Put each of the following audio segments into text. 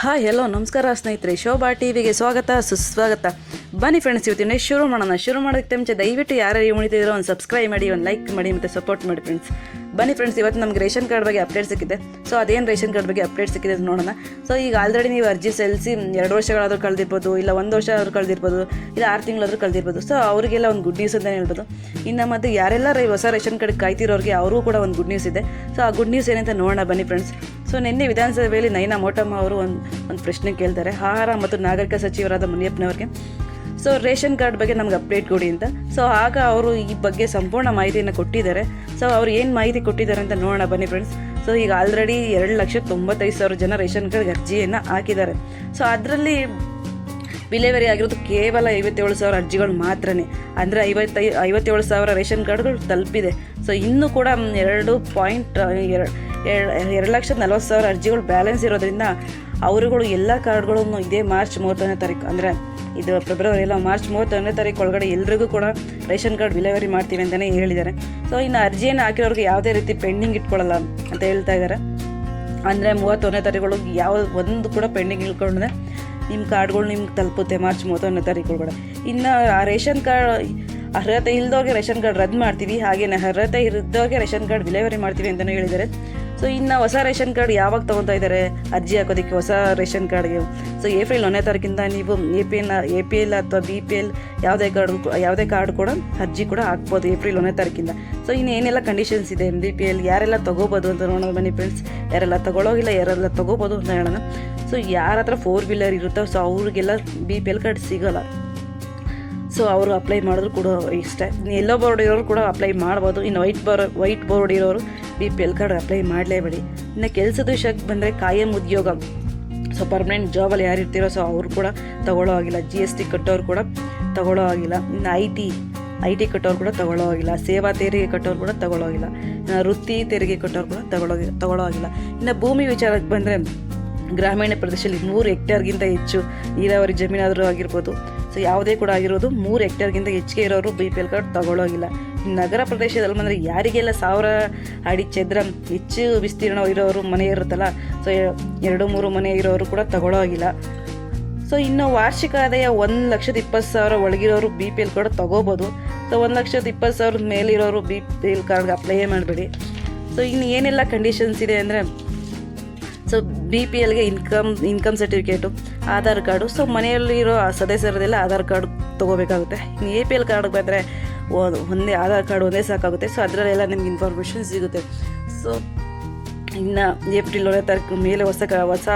Hi, hello, ನಮಸ್ಕಾರ ಸ್ನೇಹಿತರೆ. ಶೋಭಾ ಟಿವಿಗೆ ಸ್ವಾಗತ, ಸುಸ್ವಾಗತ. ಬನ್ನಿ ಫ್ರೆಂಡ್ಸ್ ಇವತ್ತಿನ ಶುರು ಮಾಡೋಣ. ಶುರು ಮಾಡೋದಕ್ಕೆ ಮುಂಚೆ ದಯವಿಟ್ಟು ಯಾರು ಈ ಉಳಿತಿರೋ ಒಂದು ಸಬ್ಸ್ಕ್ರೈಬ್ ಮಾಡಿ, ಒಂದು ಲೈಕ್ ಮಾಡಿ ಮತ್ತು ಸಪೋರ್ಟ್ ಮಾಡಿ ಫ್ರೆಂಡ್ಸ್ ಬನ್ನಿ ಫ್ರೆಂಡ್ಸ್ ಇವತ್ತು ನಮ್ಗೆ ರೇಷನ್ ಕಾರ್ಡ್ ಬಗ್ಗೆ ಅಪ್ಡೇಟ್ ಸಿಕ್ಕಿದೆ. ಸೊ ಅದೇನು ರೇಷನ್ ಕಾರ್ಡ್ ಬಗ್ಗೆ ಅಪ್ಡೇಟ್ ಸಿಕ್ಕಿದೆ ಅಂತ ನೋಡೋಣ. ಸೊ ಈಗ ಆಲ್ರೆಡಿ ನೀವು ಅರ್ಜಿ ಸಲ್ಲಿಸಿ ಎರಡು ವರ್ಷಗಳಾದರೂ ಕಳೆದಿರ್ಬೋದು, ಇಲ್ಲ ಒಂದು ವರ್ಷ ಆದರೂ ಕಳೆದಿರ್ಬೋದು, ಇಲ್ಲ ಆರು ತಿಂಗಳಾದರೂ ಕಳೆದಿರ್ಬೋದು. ಸೊ ಅವರಿಗೆಲ್ಲ ಒಂದು ಗುಡ್ ನ್ಯೂಸ್ ಅಂತಲೇ ಹೇಳ್ಬೋದು. ಇನ್ನು ಮತ್ತು ಯಾರೆಲ್ಲ ಹೊಸ ರೇಷನ್ ಕಾರ್ಡ್ ಕಾಯ್ತಿರೋರಿಗೆ ಅವ್ರಿಗೂ ಕೂಡ ಒಂದು ಗುಡ್ ನ್ಯೂಸ್ ಇದೆ. ಸೊ ಆ ಗುಡ್ ನ್ಯೂಸ್ ಏನಂತ ನೋಡೋಣ, ಬನ್ನಿ ಫ್ರೆಂಡ್ಸ್ ಸೊ ನಿನ್ನೆ ವಿಧಾನಸಭೆಯಲ್ಲಿ ನೈನಾ ಮೋಟಮ್ಮ ಅವರು ಒಂದು ಒಂದು ಪ್ರಶ್ನೆ ಕೇಳ್ತಾರೆ. ಆಹಾರ ಮತ್ತು ನಾಗರಿಕ ಸಚಿವರಾದ ಮುನಿಯಪ್ಪನವ್ರಿಗೆ. ಸೊ ರೇಷನ್ ಕಾರ್ಡ್ ಬಗ್ಗೆ ನಮ್ಗೆ ಅಪ್ಡೇಟ್ ಕೊಡಿ ಅಂತ. ಸೊ ಆಗ ಅವರು ಈ ಬಗ್ಗೆ ಸಂಪೂರ್ಣ ಮಾಹಿತಿಯನ್ನು ಕೊಟ್ಟಿದ್ದಾರೆ. ಸೊ ಅವ್ರು ಏನು ಮಾಹಿತಿ ಕೊಟ್ಟಿದ್ದಾರೆ ಅಂತ ನೋಡೋಣ, ಬನ್ನಿ ಫ್ರೆಂಡ್ಸ್ ಸೊ ಈಗ ಆಲ್ರೆಡಿ ಎರಡು ಲಕ್ಷ ತೊಂಬತ್ತೈದು ಸಾವಿರ ಜನ ರೇಷನ್ ಕಾರ್ಡ್ಗೆ ಅರ್ಜಿಯನ್ನು ಹಾಕಿದ್ದಾರೆ. ಸೊ ಅದರಲ್ಲಿ ವಿಲೇವರಿ ಆಗಿರೋದು ಕೇವಲ ಐವತ್ತೇಳು ಸಾವಿರ ಅರ್ಜಿಗಳು ಮಾತ್ರನೇ. ಅಂದರೆ ಐವತ್ತೈ, ಐವತ್ತೇಳು ಸಾವಿರ ರೇಷನ್ ಕಾರ್ಡ್ಗಳು ತಲುಪಿದೆ. ಸೊ ಇನ್ನೂ ಕೂಡ ಎರಡು ಪಾಯಿಂಟ್ ಎರಡು ಎರಡು ಲಕ್ಷದ ನಲ್ವತ್ತು ಸಾವಿರ ಅರ್ಜಿಗಳು ಬ್ಯಾಲೆನ್ಸ್ ಇರೋದ್ರಿಂದ, ಅವರುಗಳು ಎಲ್ಲ ಕಾರ್ಡ್ಗಳನ್ನು ಇದೇ ಮಾರ್ಚ್ ಮೂವತ್ತನೇ ತಾರೀಕು, ಅಂದರೆ ಇದು ಫೆಬ್ರವರಿ ಎಲ್ಲ ಮಾರ್ಚ್ ಮೂವತ್ತೊಂದನೇ ತಾರೀಕು ಒಳಗಡೆ ಎಲ್ರಿಗೂ ಕೂಡ ರೇಷನ್ ಕಾರ್ಡ್ ಡಿಲೆವರಿ ಮಾಡ್ತೀವಿ ಅಂತಲೇ ಹೇಳಿದ್ದಾರೆ. ಸೊ ಇನ್ನು ಅರ್ಜಿಯನ್ನು ಹಾಕಿರೋರಿಗೆ ಯಾವುದೇ ರೀತಿ ಪೆಂಡಿಂಗ್ ಇಟ್ಕೊಳ್ಳಲ್ಲ ಅಂತ ಹೇಳ್ತಾ ಇದ್ದಾರೆ. ಅಂದರೆ ಮೂವತ್ತೊಂದನೇ ತಾರೀಕು ಯಾವ ಒಂದು ಕೂಡ ಪೆಂಡಿಂಗ್ ಇಟ್ಕೊಂಡ್ರೆ ನಿಮ್ಮ ಕಾರ್ಡ್ಗಳು ನಿಮ್ಗೆ ತಲುಪುತ್ತೆ ಮಾರ್ಚ್ ಮೂವತ್ತೊಂದನೇ ತಾರೀಕು ಒಳಗಡೆ. ಇನ್ನು ಆ ರೇಷನ್ ಕಾರ್ಡ್ ಅರ್ಹತೆ ಇಲ್ದೋಗೆ ರೇಷನ್ ಕಾರ್ಡ್ ರದ್ದು ಮಾಡ್ತೀವಿ ಹಾಗೆಯೇ ಅರ್ಹತೆ ಇದ್ದೋಗೆ ರೇಷನ್ ಕಾರ್ಡ್ ವಿಲೇವರಿ ಮಾಡ್ತೀವಿ ಅಂತಲೂ ಹೇಳಿದ್ದಾರೆ. ಸೊ ಇನ್ನು ಹೊಸ ರೇಷನ್ ಕಾರ್ಡ್ ಯಾವಾಗ ತೊಗೊತಾ ಇದ್ದಾರೆ? ಅರ್ಜಿ ಹಾಕೋದಕ್ಕೆ ಹೊಸ ರೇಷನ್ ಕಾರ್ಡ್ಗೆ. ಸೊ ಏಪ್ರಿಲ್ ಒಂದನೇ ತಾರೀಕಿಂದ ನೀವು A P L A P L ಅಥವಾ ಬಿ ಪಿ ಎಲ್ ಯಾವುದೇ ಕಾರ್ಡ್ ಯಾವುದೇ ಕಾರ್ಡ್ ಕೂಡ ಅರ್ಜಿ ಕೂಡ ಹಾಕ್ಬೋದು ಏಪ್ರಿಲ್ ಒಂದನೇ ತಾರೀಕಿಂದ. ಸೊ ಇನ್ನು ಏನೆಲ್ಲ ಕಂಡೀಷನ್ಸ್ ಇದೆ ಬಿ ಪಿ ಎಲ್ ಯಾರೆಲ್ಲ ತೊಗೋಬೋದು ಅಂತ ನೋಡೋಣ ಬನ್ನಿ ಫ್ರೆಂಡ್ಸ್ ಯಾರೆಲ್ಲ ತೊಗೊಳೋಗಿಲ್ಲ, ಯಾರೆಲ್ಲ ತೊಗೋಬೋದು ಅಂತ ಹೇಳೋಣ. ಸೊ ಯಾರ ಹತ್ರ ಫೋರ್ ವೀಲರ್ ಇರುತ್ತೋ ಸೊ ಅವ್ರಿಗೆಲ್ಲ ಬಿ ಪಿ ಎಲ್ ಕಾರ್ಡ್ ಸಿಗೋಲ್ಲ. ಸೊ ಅವರು ಅಪ್ಲೈ ಮಾಡಿದ್ರು ಕೂಡ ಇಷ್ಟ. ಎಲ್ಲೋ ಬೋರ್ಡ್ ಇರೋರು ಕೂಡ ಅಪ್ಲೈ ಮಾಡ್ಬೋದು. ಇನ್ನು ವೈಟ್ ಬೋರ್ ವೈಟ್ ಬೋರ್ಡ್ ಇರೋರು B P L card apply ಮಾಡಲೇಬೇಡಿ. ಇನ್ನು ಕೆಲಸದ ವಿಷಯಕ್ಕೆ ಬಂದರೆ ಕಾಯಂ ಉದ್ಯೋಗ. ಸೊ ಪರ್ಮನೆಂಟ್ ಜಾಬಲ್ಲಿ ಯಾರು ಇರ್ತೀರೋ ಸೊ ಅವರು ಕೂಡ ತಗೊಳ್ಳೋ ಆಗಿಲ್ಲ ಜಿ ಎಸ್ ಟಿ ಕಟ್ಟೋರು ಕೂಡ ತಗೊಳ್ಳೋ ಆಗಿಲ್ಲ ಇನ್ನು ಐ ಟಿ ಐ ಟಿ ಕಟ್ಟೋರು ಕೂಡ ತಗೊಳ್ಳೋ ಆಗಿಲ್ಲ ಸೇವಾ ತೆರಿಗೆ ಕಟ್ಟೋರು ಕೂಡ ತಗೊಳ್ಳೋ ಆಗಿಲ್ಲ ವೃತ್ತಿ ತೆರಿಗೆ ಕಟ್ಟೋರು ಕೂಡ ತಗೊಳ್ಳೋ ತಗೊಳ್ಳೋ ಆಗಿಲ್ಲ ಇನ್ನು ಭೂಮಿ ವಿಚಾರಕ್ಕೆ ಬಂದರೆ ಗ್ರಾಮೀಣ ಪ್ರದೇಶದಲ್ಲಿ ಮೂರು ಹೆಕ್ಟೇರ್ಗಿಂತ ಹೆಚ್ಚು ನೀರಾವರಿ ಜಮೀನಾದರೂ ಆಗಿರ್ಬೋದು. ಸೊ ಯಾವುದೇ ಕೂಡ ಆಗಿರೋದು ಮೂರು ಹೆಕ್ಟೇರ್ಗಿಂತ ಹೆಚ್ಚಿಗೆ ಇರೋರು ಬಿ ಪಿ ಎಲ್ ಕಾರ್ಡ್ ತಗೊಳ್ಳೋಗಿಲ್ಲ ನಗರ ಪ್ರದೇಶದಲ್ಲಿ ಬಂದರೆ ಯಾರಿಗೆಲ್ಲ ಸಾವಿರ ಅಡಿ ಚದ್ರ ಹೆಚ್ಚು ವಿಸ್ತೀರ್ಣ ಇರೋರು ಮನೆ ಇರುತ್ತಲ್ಲ ಸೊ ಎರಡು ಮೂರು ಮನೆ ಇರೋರು ಕೂಡ ತಗೊಳ್ಳೋಗಿಲ್ಲ ಸೊ ಇನ್ನು ವಾರ್ಷಿಕ ಆದಾಯ ಒಂದು ಲಕ್ಷದ ಇಪ್ಪತ್ತು ಸಾವಿರ ಒಳಗಿರೋರು ಬಿ ಪಿ ಎಲ್ ಕಾರ್ಡ್ ತಗೋಬೋದು. ಸೊ ಒಂದು ಲಕ್ಷದ ಇಪ್ಪತ್ತು ಸಾವಿರದ ಮೇಲಿರೋರು ಬಿ ಪಿ ಎಲ್ ಕಾರ್ಡ್ಗೆ ಅಪ್ಲೈ ಮಾಡಬೇಡಿ. ಸೊ ಇನ್ನು ಏನೆಲ್ಲ ಕಂಡೀಷನ್ಸ್ ಇದೆ ಅಂದರೆ so B P ಎಲ್ಗೆ income income certificate Aadhaar card so ಮನೆಯಲ್ಲಿರೋ ಸದಸ್ಯರದೆಲ್ಲ ಆಧಾರ್ ಕಾರ್ಡ್ ತೊಗೋಬೇಕಾಗುತ್ತೆ. ಇನ್ನು ಎ ಪಿ ಎಲ್ ಕಾರ್ಡ್ ಬಂದರೆ ಒಂದೇ ಆಧಾರ್ ಕಾರ್ಡ್ ಒಂದೇ ಸಾಕಾಗುತ್ತೆ. ಸೊ ಅದರಲ್ಲೆಲ್ಲ ನಿಮ್ಗೆ ಇನ್ಫಾರ್ಮೇಷನ್ ಸಿಗುತ್ತೆ. ಸೊ ಇನ್ನು ಏಪ್ರಿಲ್ ಒಂದನೇ ತಾರೀಕು ಮೇಲೆ ಹೊಸ ಹೊಸ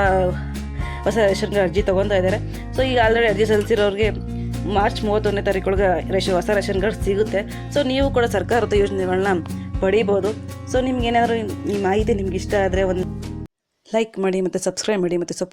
ಹೊಸ ರೇಷನ್ ಕಾರ್ಡ್ ಅರ್ಜಿ ತೊಗೊತಾ ಇದ್ದಾರೆ. ಸೊ ಈಗ ಆಲ್ರೆಡಿ ಅರ್ಜಿ ಸಲ್ಲಿಸಿರೋರಿಗೆ ಮಾರ್ಚ್ ಮೂವತ್ತೊಂದನೇ ತಾರೀಕೊಳಗೆ ರೇಷನ್, ಹೊಸ ರೇಷನ್ ಕಾರ್ಡ್ ಸಿಗುತ್ತೆ. ಸೊ ನೀವು ಕೂಡ ಸರ್ಕಾರದ ಯೋಜನೆಗಳನ್ನ ಪಡಿಬೋದು. ಸೊ ನಿಮ್ಗೆ ಏನಾದರೂ ಈ ಮಾಹಿತಿ ನಿಮ್ಗೆ ಇಷ್ಟ ಆದರೆ ಒಂದು ಲೈಕ್ ಮಾಡಿ ಮತ್ತು ಸಬ್ಸ್ಕ್ರೈಬ್ ಮಾಡಿ ಮತ್ತು ಸಪ್